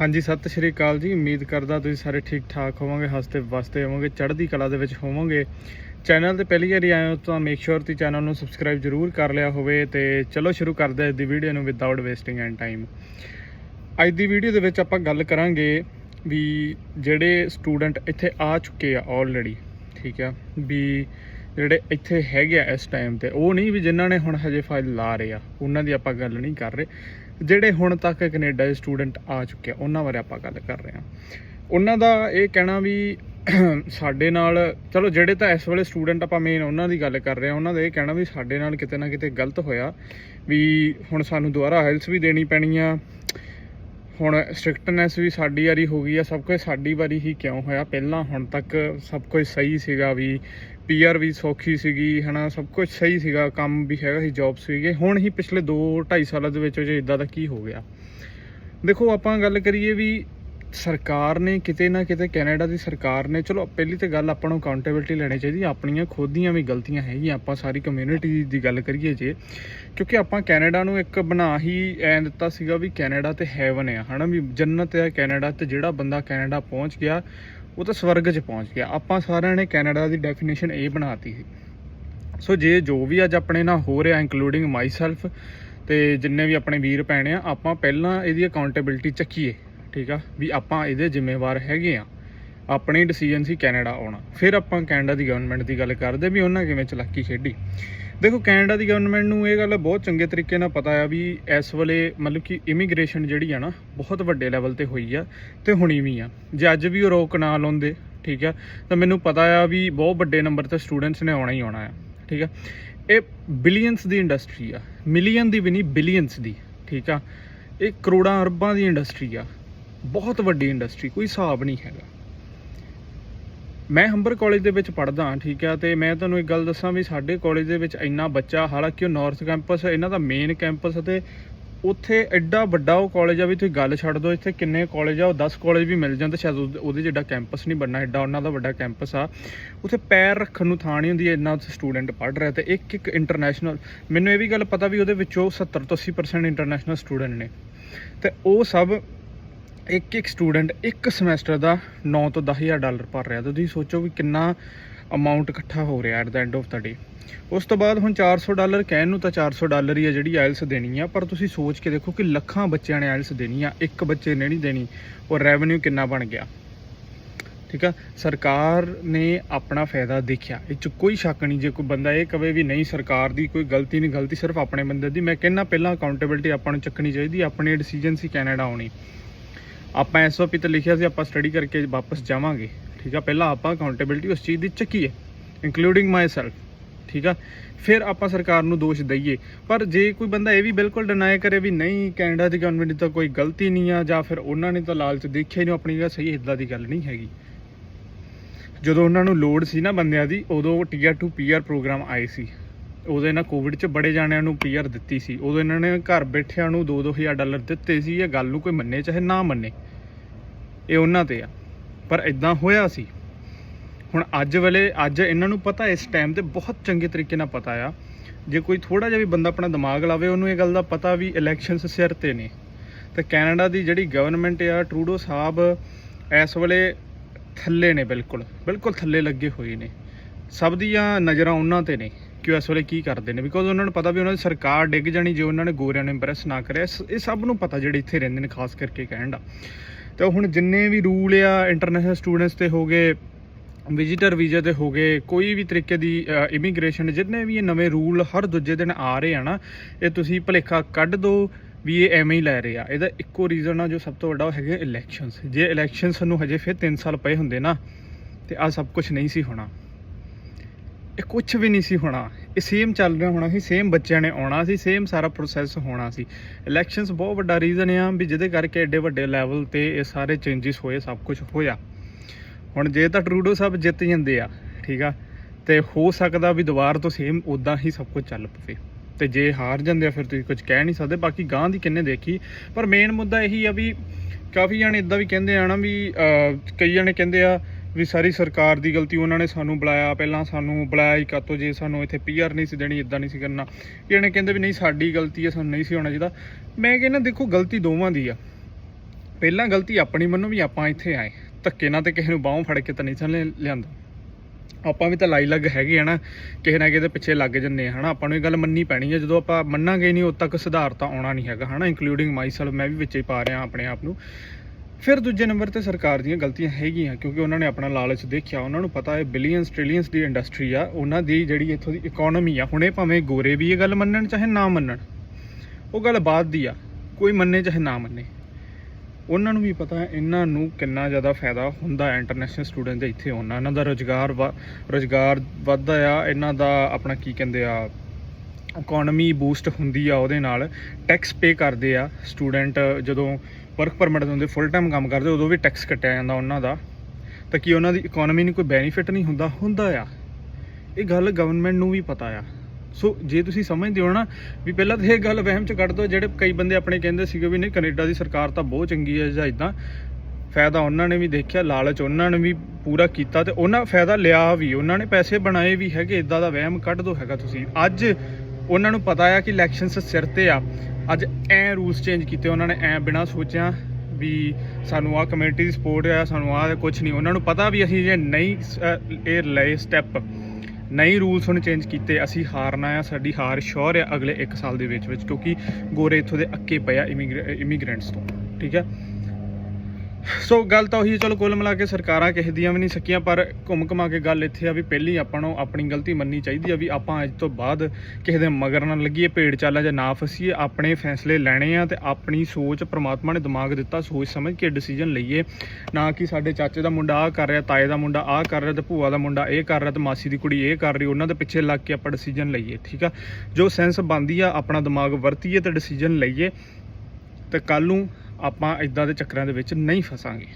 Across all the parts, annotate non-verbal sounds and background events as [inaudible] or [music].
ਹਾਂਜੀ, ਸਤਿ ਸ਼੍ਰੀ ਅਕਾਲ ਜੀ। ਉਮੀਦ ਕਰਦਾ ਤੁਸੀਂ ਸਾਰੇ ਠੀਕ ਠਾਕ ਹੋਵੋਗੇ, ਹੱਸਦੇ ਵਸਦੇ ਹੋਵੋਗੇ, ਚੜ੍ਹਦੀ ਕਲਾ ਦੇ ਵਿੱਚ ਹੋਵੋਗੇ। ਚੈਨਲ ਤੇ ਪਹਿਲੀ ਵਾਰੀ ਆਏ ਹੋ ਤਾਂ ਮੇਕ ਸ਼ੋਰ ਤੁਸੀਂ ਚੈਨਲ ਨੂੰ ਸਬਸਕ੍ਰਾਈਬ ਜ਼ਰੂਰ ਕਰ ਲਿਆ ਹੋਵੇ ਤੇ ਚਲੋ ਸ਼ੁਰੂ ਕਰਦੇ ਹਾਂ ਅੱਜ ਦੀ ਵੀਡੀਓ ਨੂੰ ਵਿਦਆਊਟ ਵੇਸਟਿੰਗ ਐਂਡ ਟਾਈਮ ਅੱਜ ਦੀ ਵੀਡੀਓ ਦੇ ਵਿੱਚ ਆਪਾਂ ਗੱਲ ਕਰਾਂਗੇ ਵੀ ਜਿਹੜੇ ਸਟੂਡੈਂਟ ਇੱਥੇ ਆ ਚੁੱਕੇ ਆ ਆਲਰੇਡੀ ਠੀਕ ਆ, ਵੀ ਜਿਹੜੇ ਇੱਥੇ ਹੈਗੇ ਆ ਇਸ ਟਾਈਮ ਤੇ, ਉਹ ਨਹੀਂ ਵੀ ਜਿਨ੍ਹਾਂ ਨੇ ਹੁਣ ਹਜੇ ਫਾਈਲ ਲਾ ਰਹੇ ਆ, ਉਹਨਾਂ ਦੀ ਆਪਾਂ ਗੱਲ ਨਹੀਂ ਕਰ ਰਹੇ। ਜਿਹੜੇ ਹੁਣ ਤੱਕ ਕੈਨੇਡਾ ਦੇ ਸਟੂਡੈਂਟ ਆ ਚੁੱਕੇ ਆ, ਉਹਨਾਂ ਬਾਰੇ ਆਪਾਂ ਗੱਲ ਕਰ ਰਹੇ ਹਾਂ। ਉਹਨਾਂ ਦਾ ਇਹ ਕਹਿਣਾ ਵੀ [clears throat] ਸਾਡੇ ਨਾਲ, ਚਲੋ ਜਿਹੜੇ ਤਾਂ ਇਸ ਵੇਲੇ ਸਟੂਡੈਂਟ ਆਪਾਂ ਮੇਨ ਉਹਨਾਂ ਦੀ ਗੱਲ ਕਰ ਰਹੇ ਹਾਂ, ਉਹਨਾਂ ਦਾ ਇਹ ਕਹਿਣਾ ਵੀ ਸਾਡੇ ਨਾਲ ਕਿਤੇ ਨਾ ਕਿਤੇ ਗਲਤ ਹੋਇਆ ਵੀ ਹੁਣ ਸਾਨੂੰ ਦੁਬਾਰਾ ਹੈਲਥ ਵੀ ਦੇਣੀ ਪੈਣੀ ਆ। ਹੁਣ ਸਟ੍ਰਿਕਟਨੈਸ ਵੀ ਸਾਡੀ ਵਾਰੀ ਹੋ ਗਈ ਆ, ਸਭ ਕੁਝ ਸਾਡੀ ਵਾਰੀ ਹੀ ਕਿਉਂ ਹੋਇਆ? ਪਹਿਲਾਂ ਹੁਣ ਤੱਕ ਸਭ ਕੁਝ ਸਹੀ ਸੀਗਾ ਵੀ ਪੀਆਰ ਵੀ ਸੌਖੀ ਸੀਗੀ, ਹਨਾ, ਸਭ ਕੁਝ ਸਹੀ ਸੀਗਾ, ਕੰਮ ਵੀ ਹੈਗਾ ਸੀ ਜੌਬ ਸੀਗੇ। ਹੁਣ ਹੀ ਪਿਛਲੇ 2 2.5 ਸਾਲਾਂ ਦੇ ਵਿੱਚ ਜੇ ਇਦਾਂ ਦਾ ਕੀ ਹੋ ਗਿਆ। ਦੇਖੋ, ਆਪਾਂ ਗੱਲ ਕਰੀਏ ਵੀ ਸਰਕਾਰ ਨੇ ਕਿਤੇ ਨਾ ਕਿਤੇ, ਕੈਨੇਡਾ ਦੀ ਸਰਕਾਰ ਨੇ, ਚਲੋ, ਪਹਿਲੀ ਤੇ ਗੱਲ ਆਪਾਂ ਨੂੰ ਅਕਾਊਂਟੇਬਿਲਟੀ ਲੈਣੀ ਚਾਹੀਦੀ, ਆਪਣੀਆਂ ਖੁਦ ਦੀਆਂ ਵੀ ਗਲਤੀਆਂ ਹੈਗੀਆਂ, ਆਪਾਂ ਸਾਰੀ ਕਮਿਊਨਿਟੀ ਦੀ ਗੱਲ ਕਰੀਏ ਜੇ, ਕਿਉਂਕਿ ਆਪਾਂ ਕੈਨੇਡਾ ਨੂੰ ਇੱਕ ਬਣਾ ਹੀ ਐਂ ਦਿੱਤਾ ਸੀਗਾ ਵੀ ਕੈਨੇਡਾ ਤੇ ਹੈਵਨ ਆ, ਹਨਾ, ਵੀ ਜੰਨਤ ਆ ਕੈਨੇਡਾ ਤੇ ਜਿਹੜਾ ਬੰਦਾ ਕੈਨੇਡਾ ਪਹੁੰਚ ਗਿਆ ਉਹ ਤਾਂ ਸਵਰਗ 'ਚ ਪਹੁੰਚ ਗਿਆ। ਆਪਾਂ ਸਾਰਿਆਂ ਨੇ ਕੈਨੇਡਾ ਦੀ ਡੈਫੀਨੇਸ਼ਨ ਇਹ ਬਣਾਤੀ ਸੀ। ਸੋ ਜੇ ਜੋ ਵੀ ਅੱਜ ਆਪਣੇ ਨਾਲ ਹੋ ਰਿਹਾ ਇੰਕਲੂਡਿੰਗ ਮਾਈਸੈਲਫ ਤੇ ਜਿੰਨੇ ਵੀ ਆਪਣੇ ਵੀਰ ਭੈਣ ਆ, ਆਪਾਂ ਪਹਿਲਾਂ ਇਹਦੀ ਅਕਾਊਂਟੇਬਿਲਟੀ ਚੱਕੀਏ, ਠੀਕ ਆ? ਵੀ ਆਪਾਂ ਇਹਦੇ ਜ਼ਿੰਮੇਵਾਰ ਹੈਗੇ ਆ। ਆਪਣੇ ਡਿਸੀਜਨ ਸੀ ਕੈਨੇਡਾ ਆਉਣਾ। ਫਿਰ ਆਪਾਂ ਕੈਨੇਡਾ ਦੀ ਗਵਰਨਮੈਂਟ ਦੀ ਗੱਲ ਕਰਦੇ ਵੀ ਉਹਨਾਂ ਕਿਵੇਂ ਚਲਾਕੀ ਖੇਡੀ। ਦੇਖੋ, ਕੈਨੇਡਾ ਦੀ ਗਵਰਨਮੈਂਟ ਨੂੰ ਇਹ ਗੱਲ ਬਹੁਤ ਚੰਗੇ ਤਰੀਕੇ ਨਾਲ ਪਤਾ ਆ ਵੀ ਇਸ ਵੇਲੇ ਮਤਲਬ ਕਿ ਇਮੀਗ੍ਰੇਸ਼ਨ ਜਿਹੜੀ ਆ ਨਾ, ਬਹੁਤ ਵੱਡੇ ਲੈਵਲ ਤੇ ਹੋਈ ਆ ਤੇ ਹੁਣੀ ਵੀ ਆ। ਜੇ ਅੱਜ ਵੀ ਉਹ ਰੋਕ ਨਾ ਲਾਉਂਦੇ, ਠੀਕ ਆ, ਤਾਂ ਮੈਨੂੰ ਪਤਾ ਆ ਵੀ ਬਹੁਤ ਵੱਡੇ ਨੰਬਰ ਤੇ ਸਟੂਡੈਂਟਸ ਨੇ ਆਉਣਾ ਹੀ ਆਉਣਾ ਆ, ਠੀਕ ਆ। ਇਹ ਬਿਲੀਅਨਸ ਦੀ ਇੰਡਸਟਰੀ ਆ ਮਿਲੀਅਨ ਦੀ ਵੀ ਨਹੀਂ ਬਿਲੀਅਨਸ ਦੀ, ਠੀਕ ਆ। ਇਹ ਕਰੋੜਾਂ ਅਰਬਾਂ ਦੀ ਇੰਡਸਟਰੀ ਆ, ਬਹੁਤ ਵੱਡੀ ਇੰਡਸਟਰੀ ਕੋਈ ਹਿਸਾਬ ਨਹੀਂ ਹੈਗਾ। ਮੈਂ ਹੰਬਰ ਕਾਲਜ ਦੇ ਵਿੱਚ ਪੜ੍ਹਦਾ ਹਾਂ, ਠੀਕ ਆ, ਤੇ ਮੈਂ ਤੁਹਾਨੂੰ ਇੱਕ ਗੱਲ ਦੱਸਾਂ ਵੀ ਸਾਡੇ ਕਾਲਜ ਦੇ ਵਿੱਚ ਇੰਨਾ ਬੱਚਾ, ਹਾਲਾਂਕਿ ਉਹ ਨਾਰਥ ਕੈਂਪਸ ਇਹਨਾਂ ਦਾ ਮੇਨ ਕੈਂਪਸ ਅਤੇ ਉੱਥੇ ਐਡਾ ਵੱਡਾ ਉਹ ਕਾਲਜ ਆ ਵੀ ਤੁਸੀਂ ਗੱਲ ਛੱਡ ਦਿਓ, ਇੱਥੇ ਕਿੰਨੇ ਕਾਲਜ ਆ, ਉਹ 10 ਕਾਲਜ ਵੀ ਮਿਲ ਜਾਂਦੇ, ਸ਼ਾਇਦ ਉਹਦੇ- ਉਹਦੇ ਜਿਹੜਾ ਕੈਂਪਸ ਨਹੀਂ ਬਣਨਾ, ਐਡਾ ਉਹਨਾਂ ਦਾ ਵੱਡਾ ਕੈਂਪਸ ਆ। ਉੱਥੇ ਪੈਰ ਰੱਖਣ ਨੂੰ ਥਾਂ ਨਹੀਂ ਹੁੰਦੀ, ਇੰਨਾ ਉੱਥੇ ਸਟੂਡੈਂਟ ਪੜ੍ਹ ਰਿਹਾ, ਤੇ ਇੱਕ ਇੱਕ ਇੰਟਰਨੈਸ਼ਨਲ ਮੈਨੂੰ ਇਹ ਵੀ ਗੱਲ ਪਤਾ ਵੀ ਉਹਦੇ ਵਿੱਚੋਂ 70 ਤੋਂ 80% ਇੰਟਰਨੈਸ਼ਨਲ ਸਟੂਡੈਂਟ ਨੇ। ਤੇ ਉਹ ਸਭ ਇੱਕ ਇੱਕ ਸਟੂਡੈਂਟ ਇੱਕ ਸਮੈਸਟਰ ਦਾ 9 ਤੋਂ 10000 ਡਾਲਰ ਭਰ ਰਿਹਾ। ਤੇ ਤੁਸੀਂ ਸੋਚੋ ਵੀ ਕਿੰਨਾ ਅਮਾਉਂਟ ਇਕੱਠਾ ਹੋ ਰਿਹਾ at the end of the day ਉਸ ਤੋਂ ਬਾਅਦ ਹੁਣ 400 ਡਾਲਰ, ਕਹਿਣ ਨੂੰ ਤਾਂ 400 ਡਾਲਰ ਹੀ ਆ ਜਿਹੜੀ ਆਇਲਸ ਦੇਣੀ ਆ, ਪਰ ਤੁਸੀਂ ਸੋਚ ਕੇ ਦੇਖੋ ਕਿ ਲੱਖਾਂ ਬੱਚਿਆਂ ਨੇ ਆਇਲਸ ਦੇਣੀ ਆ, ਇੱਕ ਬੱਚੇ ਨੇ ਨਹੀਂ ਦੇਣੀ ਉਹ ਰੈਵਨਿਊ ਕਿੰਨਾ ਬਣ ਗਿਆ। ਠੀਕ ਆ? ਸਰਕਾਰ ਨੇ ਆਪਣਾ ਫਾਇਦਾ ਦੇਖਿਆ। ਇਹ ਚ ਕੋਈ ਸ਼ੱਕ ਨਹੀਂ, ਜੇ ਕੋਈ ਬੰਦਾ ਇਹ ਕਵੇ ਵੀ ਨਹੀਂ, ਸਰਕਾਰ ਦੀ ਕੋਈ ਗਲਤੀ ਨਹੀਂ ਗਲਤੀ, ਸਿਰਫ ਆਪਣੇ ਬੰਦੇ ਦੀ। ਮੈਂ ਕਹਿੰਦਾ ਪਹਿਲਾਂ ਅਕਾਊਂਟੇਬਿਲਟੀ ਆਪਾਂ ਨੂੰ ਚੱਕਣੀ ਚਾਹੀਦੀ, ਆਪਣੇ ਡਿਸੀਜਨ ਸੀ ਕੈਨੇਡਾ ਆਉਣੀ। ਆਪਾਂ ਐਸਓਪੀ ਤੇ ਲਿਖਿਆ ਸੀ, ਆਪਾਂ ਸਟੱਡੀ ਕਰਕੇ ਵਾਪਸ ਜਾਵਾਂਗੇ, ਠੀਕ ਆ? ਪਹਿਲਾਂ ਆਪਾਂ ਅਕਾਊਂਟੇਬਿਲਟੀ ਉਸ ਚੀਜ਼ ਦੀ ਚੱਕੀਏ ਇਨਕਲੂਡਿੰਗ ਮਾਈ ਸੈਲਫ ਠੀਕ ਆ? ਫਿਰ ਆਪਾਂ ਸਰਕਾਰ ਨੂੰ ਦੋਸ਼ ਦਈਏ। ਪਰ ਜੇ ਕੋਈ ਬੰਦਾ ਇਹ ਵੀ ਬਿਲਕੁਲ ਡਿਨਾਈ ਕਰੇ ਵੀ ਨਹੀਂ, ਕੈਨੇਡਾ ਦੀ ਗਵਰਨਮੈਂਟ ਦੀ ਤਾਂ ਕੋਈ ਗਲਤੀ ਨਹੀਂ ਆ, ਜਾਂ ਫਿਰ ਉਹਨਾਂ ਨੇ ਤਾਂ ਲਾਲਚ ਦੇਖਿਆ ਹੀ ਨਹੀਂ ਆਪਣੀ ਜਗ੍ਹਾ ਸਹੀ ਇਦਾਂ ਦੀ ਗੱਲ ਨਹੀਂ ਹੈਗੀ। ਜਦੋਂ ਉਹਨਾਂ ਨੂੰ ਲੋੜ ਸੀ ਨਾ ਬੰਦਿਆਂ ਦੀ, ਉਦੋਂ ਟੀਆਰ 2 ਪੀਆਰ ਪ੍ਰੋਗਰਾਮ ਆਏ ਸੀ। ਉਦੋਂ ਇਹਨਾਂ ਕੋਵਿਡ 'ਚ ਬੜੇ ਜਾਣਿਆਂ ਨੂੰ ਪੀਆਰ ਦਿੱਤੀ ਸੀ। ਉਦੋਂ ਇਹਨਾਂ ਨੇ ਘਰ ਬੈਠਿਆਂ ਨੂੰ 2-2000 ਡਾਲਰ ਦਿੱਤੇ ਸੀ। ਇਹ ਗੱਲ ਨੂੰ ਕੋਈ ਮੰਨੇ ਚਾਹੇ ਨਾ ਮੰਨੇ। ਇਹ ਉਹਨਾਂ ਤੇ ਆ। ਪਰ ਇਦਾਂ ਹੋਇਆ ਸੀ। ਹੁਣ ਅੱਜ ਵੇਲੇ, ਅੱਜ ਇਹਨਾਂ ਨੂੰ ਪਤਾ, ਇਸ ਟਾਈਮ ਤੇ ਬਹੁਤ ਚੰਗੇ ਤਰੀਕੇ ਨਾਲ ਪਤਾ ਆ। ਜੇ ਕੋਈ ਥੋੜਾ ਜਿਹਾ ਵੀ ਬੰਦਾ ਆਪਣਾ ਦਿਮਾਗ ਲਾਵੇ, ਉਹਨੂੰ ਇਹ ਗੱਲ ਦਾ ਪਤਾ ਵੀ ਇਲੈਕਸ਼ਨਸ ਸਿਰ ਤੇ ਨੇ। ਤੇ ਕੈਨੇਡਾ ਦੀ ਜਿਹੜੀ ਗਵਰਨਮੈਂਟ ਆ ਟਰੂਡੋ ਸਾਹਿਬ, ਇਸ ਵੇਲੇ ਥੱਲੇ ਨੇ ਬਿਲਕੁਲ। ਬਿਲਕੁਲ ਥੱਲੇ ਲੱਗੇ ਹੋਏ ਨੇ। ਸਭ ਦੀਆਂ ਨਜ਼ਰਾਂ ਉਹਨਾਂ ਤੇ ਨੇ। ਕਿ ਉਹ ਇਸ ਵੇਲੇ ਕੀ ਕਰਦੇ ਨੇ ਬਿਕੋਜ਼ ਉਹਨਾਂ ਨੂੰ ਪਤਾ ਵੀ ਉਹਨਾਂ ਦੀ ਸਰਕਾਰ ਡਿੱਗ ਜਾਣੀ, ਜੇ ਉਹਨਾਂ ਨੇ ਗੋਰਿਆਂ ਨੂੰ ਇੰਪ੍ਰੈਸ ਨਾ ਕਰਿਆ ਇਹ ਸਭ ਨੂੰ ਪਤਾ ਜਿਹੜੇ ਇੱਥੇ ਰਹਿੰਦੇ ਨੇ, ਖਾਸ ਕਰਕੇ ਕਹਿਣ ਦਾ। ਤਾਂ ਹੁਣ ਜਿੰਨੇ ਵੀ ਰੂਲ ਆ ਇੰਟਰਨੈਸ਼ਨਲ ਸਟੂਡੈਂਟਸ ਤੇ ਹੋ ਗਏ ਵਿਜ਼ਿਟਰ ਵੀਜ਼ੇ ਤੇ ਹੋ ਗਏ, ਕੋਈ ਵੀ ਤਰੀਕੇ ਦੀ ਇਮੀਗ੍ਰੇਸ਼ਨ ਜਿੰਨੇ ਵੀ ਇਹ ਨਵੇਂ ਰੂਲ ਹਰ ਦੂਜੇ ਦਿਨ ਆ ਰਹੇ ਆ ਨਾ, ਇਹ ਤੁਸੀਂ ਭਲੇਖਾ ਕੱਢ ਦਿਓ ਵੀ ਇਹ ਐਵੇਂ ਹੀ ਲੈ ਰਹੇ ਆ। ਇਹਦਾ ਇੱਕੋ ਰੀਜ਼ਨ ਆ ਜੋ ਸਭ ਤੋਂ ਵੱਡਾ ਉਹ ਹੈਗੇ ਇਲੈਕਸ਼ਨਸ ਜੇ ਇਲੈਕਸ਼ਨਸ ਨੂੰ ਹਜੇ ਫਿਰ 3 ਸਾਲ ਪਏ ਹੁੰਦੇ ਨਾ, ਤੇ ਆ ਸਭ ਕੁਝ ਨਹੀਂ ਸੀ ਹੋਣਾ। ਇਹ ਕੁਝ ਵੀ ਨਹੀਂ ਸੀ ਹੋਣਾ। ਇਹ ਸੇਮ ਚੱਲ ਰਿਹਾ ਹੋਣਾ ਸੀ ਸੇਮ ਬੱਚਿਆਂ ਨੇ ਆਉਣਾ ਸੀ ਸੇਮ ਸਾਰਾ ਪ੍ਰੋਸੈਸ ਹੋਣਾ ਸੀ। ਇਲੈਕਸ਼ਨਸ ਬਹੁਤ ਵੱਡਾ ਰੀਜ਼ਨ ਆ ਵੀ ਜਿਹਦੇ ਕਰਕੇ ਐਡੇ ਵੱਡੇ ਲੈਵਲ ਤੇ ਇਹ ਸਾਰੇ ਚੇਂਜਸ ਹੋਏ, ਸਭ ਕੁਝ ਹੋਇਆ। ਹੁਣ ਜੇ ਤਾਂ ਟਰੂਡੋ ਸਾਹਿਬ ਜਿੱਤ ਜਾਂਦੇ ਆ, ਠੀਕ ਆ, ਤੇ ਹੋ ਸਕਦਾ ਵੀ ਦੁਬਾਰ ਤੋਂ ਸੇਮ ਉਦਾਂ ਹੀ ਸਭ ਕੁਝ ਚੱਲ ਪਵੇ। ਤੇ ਜੇ ਹਾਰ ਜਾਂਦੇ ਆ, ਫਿਰ ਤੁਸੀਂ ਕੁਝ ਕਹਿ ਨਹੀਂ ਸਕਦੇ, ਬਾਕੀ ਗਾਂ ਦੀ ਕਿੰਨੇ ਦੇਖੀ। ਪਰ ਮੇਨ ਮੁੱਦਾ ਇਹੀ ਆ ਵੀ ਕਾਫੀ ਜਣੇ ਇਦਾਂ ਵੀ ਕਹਿੰਦੇ ਆ ਨਾ ਵੀ ਕਈ ਜਣੇ ਕਹਿੰਦੇ ਆ ਵੀ ਸਾਰੀ ਸਰਕਾਰ ਦੀ ਗਲਤੀ ਉਹਨਾਂ ਨੇ ਸਾਨੂੰ ਬੁਲਾਇਆ। ਪਹਿਲਾਂ ਸਾਨੂੰ ਬੁਲਾਇਆ ਹੀ ਕਾਤੋਂ ਜੇ ਸਾਨੂੰ ਇੱਥੇ ਪੀਆਰ ਨਹੀਂ ਸੀ ਦੇਣੀ ਇਦਾਂ ਨਹੀਂ ਸੀ ਕਰਨਾ। ਇਹ ਜਣੇ ਕਹਿੰਦੇ ਵੀ ਨਹੀਂ, ਸਾਡੀ ਗਲਤੀ ਹੈ, ਸਾਨੂੰ ਨਹੀਂ ਸੀ ਹੋਣਾ ਚਾਹੀਦਾ। ਮੈਂ ਕਹਿੰਦਾ ਦੇਖੋ, ਗਲਤੀ ਦੋਵਾਂ ਦੀ ਆ। ਪਹਿਲਾਂ ਗਲਤੀ ਆਪਣੀ ਮੰਨੋ ਵੀ ਆਪਾਂ ਇੱਥੇ ਆਏ। ਧੱਕੇ ਨਾਲ ਤੇ ਕਿਸੇ ਨੂੰ ਬਾਹੋਂ ਫੜ ਕੇ ਤਾਂ ਨਹੀਂ ਸਾਨੂੰ ਲਿਆਂਦਾ। ਆਪਾਂ ਵੀ ਤਾਂ ਲਾਈ ਲੱਗ ਹੈਗੇ ਆ ਨਾ, ਕਿਸੇ ਨਾ ਕਿਸੇ ਦੇ ਪਿੱਛੇ ਲੱਗ ਜੰਨੇ ਆ, ਹਨਾ? ਆਪਾਂ ਨੂੰ ਇਹ ਗੱਲ ਮੰਨਣੀ ਪੈਣੀ ਹੈ ਜਦੋਂ ਆਪਾਂ ਮੰਨਾਂਗੇ ਨਹੀਂ, ਉਦ ਤੱਕ ਸੁਧਾਰ ਤਾਂ ਆਉਣਾ ਨਹੀਂ ਹੈਗਾ, ਹਨਾ? ਇਨਕਲੂਡਿੰਗ ਮਾਈਸੈਲਫ ਮੈਂ ਵੀ ਵਿੱਚ ਹੀ ਪਾ ਰਿਹਾ ਆਪਣੇ ਆਪ ਨੂੰ। ਫਿਰ ਦੂਜੇ ਨੰਬਰ ਤੇ ਸਰਕਾਰ ਦੀਆਂ ਗਲਤੀਆਂ ਹੈਗੀਆਂ, ਕਿਉਂਕਿ ਉਹਨਾਂ ਨੇ ਆਪਣਾ ਲਾਲਚ ਦੇਖਿਆ, ਉਹਨਾਂ ਨੂੰ ਪਤਾ ਹੈ ਬਿਲੀਅਨਸ ਟ੍ਰਿਲੀਅਨਸ ਦੀ ਇੰਡਸਟਰੀ ਆ, ਉਹਨਾਂ ਦੀ ਜਿਹੜੀ ਇੱਥੋਂ ਦੀ ਇਕਨੋਮੀ ਆ, ਹੁਣੇ ਭਾਵੇਂ ਗੋਰੇ ਵੀ ਇਹ ਗੱਲ ਮੰਨਣ ਚਾਹੇ ਨਾ ਮੰਨਣ, ਉਹ ਗੱਲ ਬਾਅਦ ਦੀ ਆ, ਕੋਈ ਮੰਨੇ ਚਾਹੇ ਨਾ ਮੰਨੇ। ਉਹਨਾਂ ਨੂੰ ਵੀ ਪਤਾ ਹੈ, ਇਹਨਾਂ ਨੂੰ ਕਿੰਨਾ ਜ਼ਿਆਦਾ ਫਾਇਦਾ ਹੁੰਦਾ ਹੈ ਇੰਟਰਨੈਸ਼ਨਲ ਸਟੂਡੈਂਟ ਦੇ ਇੱਥੇ ਆਉਣਾ ਇਹਨਾਂ ਦਾ ਰੋਜ਼ਗਾਰ ਵਾ- ਰੋਜ਼ਗਾਰ ਵੱਧਦਾ ਆ, ਇਹਨਾਂ ਦਾ ਆਪਣਾ ਕੀ ਕਹਿੰਦੇ ਆ ਇਕਨੋਮੀ ਬੂਸਟ ਹੁੰਦੀ ਆ ਉਹਦੇ ਨਾਲ। ਟੈਕਸ ਪੇ ਕਰਦੇ ਆ ਸਟੂਡੈਂਟ ਜਦੋਂ ਵਰਕ ਪਰਮਿਟ ਹੁੰਦੇ ਫੁੱਲ ਟਾਈਮ ਕੰਮ ਕਰਦੇ, ਉਦੋਂ ਵੀ ਟੈਕਸ ਕੱਟਿਆ ਜਾਂਦਾ ਉਹਨਾਂ ਦਾ। ਤਾਂ ਕਿ ਉਹਨਾਂ ਦੀ ਇਕਨੋਮੀ ਨੂੰ ਕੋਈ ਬੈਨੀਫਿਟ ਨਹੀਂ ਹੁੰਦਾ? ਹੁੰਦਾ ਆ। ਇਹ ਗੱਲ ਗਵਰਨਮੈਂਟ ਨੂੰ ਵੀ ਪਤਾ ਆ। ਸੋ ਜੇ ਤੁਸੀਂ ਸਮਝਦੇ ਹੋ ਨਾ ਵੀ ਪਹਿਲਾਂ ਤਾਂ ਇਹ ਗੱਲ ਵਹਿਮ ਚ ਕੱਢ ਦੋ, ਜਿਹੜੇ ਕਈ ਬੰਦੇ ਆਪਣੇ ਕਹਿੰਦੇ ਸੀਗੇ ਵੀ ਨਹੀਂ, ਕੈਨੇਡਾ ਦੀ ਸਰਕਾਰ ਤਾਂ ਬਹੁਤ ਚੰਗੀ ਹੈ ਜਾਂ ਇਦਾਂ ਫਾਇਦਾ ਉਹਨਾਂ ਨੇ ਵੀ ਦੇਖਿਆ, ਲਾਲਚ ਉਹਨਾਂ ਨੇ ਵੀ ਪੂਰਾ ਕੀਤਾ ਤੇ ਉਹਨਾਂ ਫਾਇਦਾ ਲਿਆ ਵੀ, ਉਹਨਾਂ ਨੇ ਪੈਸੇ ਬਣਾਏ ਵੀ ਹੈਗੇ ਇਦਾਂ ਦਾ ਵਹਿਮ ਕੱਢ ਦੋ ਹੈਗਾ ਤੁਸੀਂ। ਅੱਜ ਉਹਨਾਂ ਨੂੰ ਪਤਾ ਆ ਕਿ ਇਲੈਕਸ਼ਨਸ ਸਿਰ ਤੇ ਆ। ਅੱਜ ਐ ਰੂਲਸ ਚੇਂਜ ਕੀਤੇ, ਉਹਨਾਂ ਨੇ ਐ ਬਿਨਾਂ ਸੋਚਿਆ ਵੀ ਸਾਨੂੰ ਆ ਕਮਿਊਨਿਟੀ ਦੀ ਸਪੋਰਟ ਆ, ਸਾਨੂੰ ਆ ਕੁਝ ਨਹੀਂ। ਉਹਨਾਂ ਨੂੰ ਪਤਾ ਵੀ ਅਸੀਂ ਜੇ ਨਹੀਂ ਸ- ਇਹ ਲਏ ਸਟੈਪ ਨਹੀਂ ਰੂਲਸ ਹੁਣ ਚੇਂਜ ਕੀਤੇ, ਅਸੀਂ ਹਾਰਨਾ ਆ, ਸਾਡੀ ਹਾਰ ਸ਼ੋਰ ਆ ਅਗਲੇ 1 ਸਾਲ ਦੇ ਵਿੱਚ ਵਿੱਚ, ਕਿਉਂਕਿ ਗੋਰੇ ਇੱਥੋਂ ਦੇ ਅੱਕੇ ਪਏ ਆ ਇਮੀਗ੍ਰੈਂਟਸ ਤੋਂ। ਠੀਕ ਹੈ ਸੋ ਗੱਲ ਤਾਂ ਉਹੀ ਹੈ, ਚਲੋ ਕੁੱਲ ਮਿਲਾ ਕੇ ਸਰਕਾਰਾਂ ਕਿਸੇ ਦੀਆਂ ਵੀ ਨਹੀਂ ਸਕੀਆਂ ਪਰ ਘੁੰਮ ਘਮਾ ਕੇ ਗੱਲ ਇੱਥੇ ਆ ਵੀ ਪਹਿਲੀ ਆਪਾਂ ਨੂੰ ਆਪਣੀ ਗਲਤੀ ਮੰਨਣੀ ਚਾਹੀਦੀ ਆ ਵੀ ਆਪਾਂ ਅੱਜ ਤੋਂ ਬਾਅਦ ਕਿਸੇ ਦੇ ਮਗਰ ਨਾ ਲੱਗੀਏ ਭੇਡ ਚਾਲਾ ਜਾਂ ਨਾ ਫਸੀਏ ਆਪਣੇ ਫੈਸਲੇ ਲੈਣੇ ਆ ਤੇ ਆਪਣੀ ਸੋਚ ਪ੍ਰਮਾਤਮਾ ਨੇ ਦਿਮਾਗ ਦਿੱਤਾ ਸੋਚ ਸਮਝ ਕੇ ਡਿਸੀਜਨ ਲਈਏ। ਨਾ ਕਿ ਸਾਡੇ ਚਾਚੇ ਦਾ ਮੁੰਡਾ ਆ ਕਰ ਰਿਹਾ ਤਾਏ ਦਾ ਮੁੰਡਾ ਆ ਕਰ ਰਿਹਾ ਤੇ ਭੂਆ ਦਾ ਮੁੰਡਾ ਇਹ ਕਰ ਰਿਹਾ ਤੇ ਮਾਸੀ ਦੀ ਕੁੜੀ ਇਹ ਕਰ ਰਹੀ ਉਹਨਾਂ ਦੇ ਪਿੱਛੇ ਲੱਗ ਕੇ ਆਪਾਂ ਡਿਸੀਜਨ ਲਈਏ ਠੀਕ ਆ? ਜੋ ਸੈਂਸ ਬੰਦੀ ਆ ਆਪਣਾ ਦਿਮਾਗ ਵਰਤੀਏ ਤੇ ਡਿਸੀਜਨ ਲਈਏ। ਤੇ ਕੱਲ ਨੂੰ ਆਪਾਂ ਇਦਾਂ ਦੇ ਚੱਕਰਾਂ ਦੇ ਵਿੱਚ ਨਹੀਂ ਫਸਾਂਗੇ।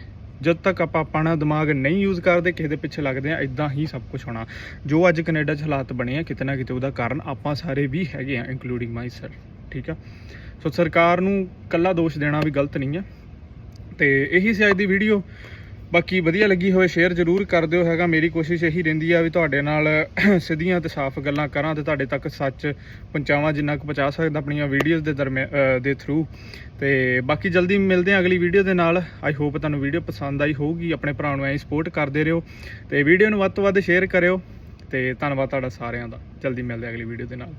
ਜਦ ਤੱਕ ਆਪਾਂ ਆਪਣਾ ਦਿਮਾਗ ਨਹੀਂ ਯੂਜ਼ ਕਰਦੇ, ਕਿਸੇ ਦੇ ਪਿੱਛੇ ਲੱਗਦੇ ਆ ਇਦਾਂ ਹੀ ਸਭ ਕੁਝ ਹੋਣਾ। ਜੋ ਅੱਜ ਕੈਨੇਡਾ 'ਚ ਹਾਲਾਤ ਬਣੇ ਆ, ਕਿਤੇ ਨਾ ਕਿਤੇ ਉਹਦਾ ਕਾਰਨ ਆਪਾਂ ਸਾਰੇ ਵੀ ਹੈਗੇ ਆ ਇਨਕਲੂਡਿੰਗ ਮਾਈ ਸੈਲਫ ਠੀਕ ਆ? ਸੋ ਸਰਕਾਰ ਨੂੰ ਕੱਲਾ ਦੋਸ਼ ਦੇਣਾ ਵੀ ਗਲਤ ਨਹੀਂ ਆ। ਤੇ ਇਹੀ ਸੀ ਅੱਜ ਦੀ ਵੀਡੀਓ ਬਾਕੀ ਵਧੀਆ ਲੱਗੀ ਹੋਵੇ ਸ਼ੇਅਰ ਜ਼ਰੂਰ ਕਰ ਦਿਓ, ਹੈਗਾ ਮੇਰੀ ਕੋਸ਼ਿਸ਼ ਇਹੀ ਰਹਿੰਦੀ ਆ ਵੀ ਤੁਹਾਡੇ ਨਾਲ [clears throat] ਸਿੱਧੀਆਂ ਤੇ ਸਾਫ਼ ਗੱਲਾਂ ਕਰਾਂ ਤੇ ਤੁਹਾਡੇ ਤੱਕ ਸੱਚ ਪਹੁੰਚਾਵਾਂ, ਜਿੰਨਾ ਕੁ ਪਹੁੰਚਾ ਸਕਦਾ ਆਪਣੀਆਂ ਵੀਡੀਓਜ਼ ਦੇ ਦਰਮਿਆਨ ਦੇ ਥਰੂ ਤੇ ਬਾਕੀ ਜਲਦੀ ਮਿਲਦੇ ਹਾਂ ਅਗਲੀ ਵੀਡੀਓ ਦੇ ਨਾਲ। ਆਈ ਹੋਪ ਤੁਹਾਨੂੰ ਵੀਡੀਓ ਪਸੰਦ ਆਈ ਹੋਊਗੀ, ਆਪਣੇ ਭਰਾ ਨੂੰ ਐਂ ਸਪੋਰਟ ਕਰਦੇ ਰਹੋ। ਤੇ ਵੀਡੀਓ ਨੂੰ ਵੱਧ ਤੋਂ ਵੱਧ ਸ਼ੇਅਰ ਕਰਿਓ। ਤੇ ਧੰਨਵਾਦ ਤੁਹਾਡਾ ਸਾਰਿਆਂ ਦਾ। ਜਲਦੀ ਮਿਲਦੇ ਅਗਲੀ ਵੀਡੀਓ ਦੇ ਨਾਲ।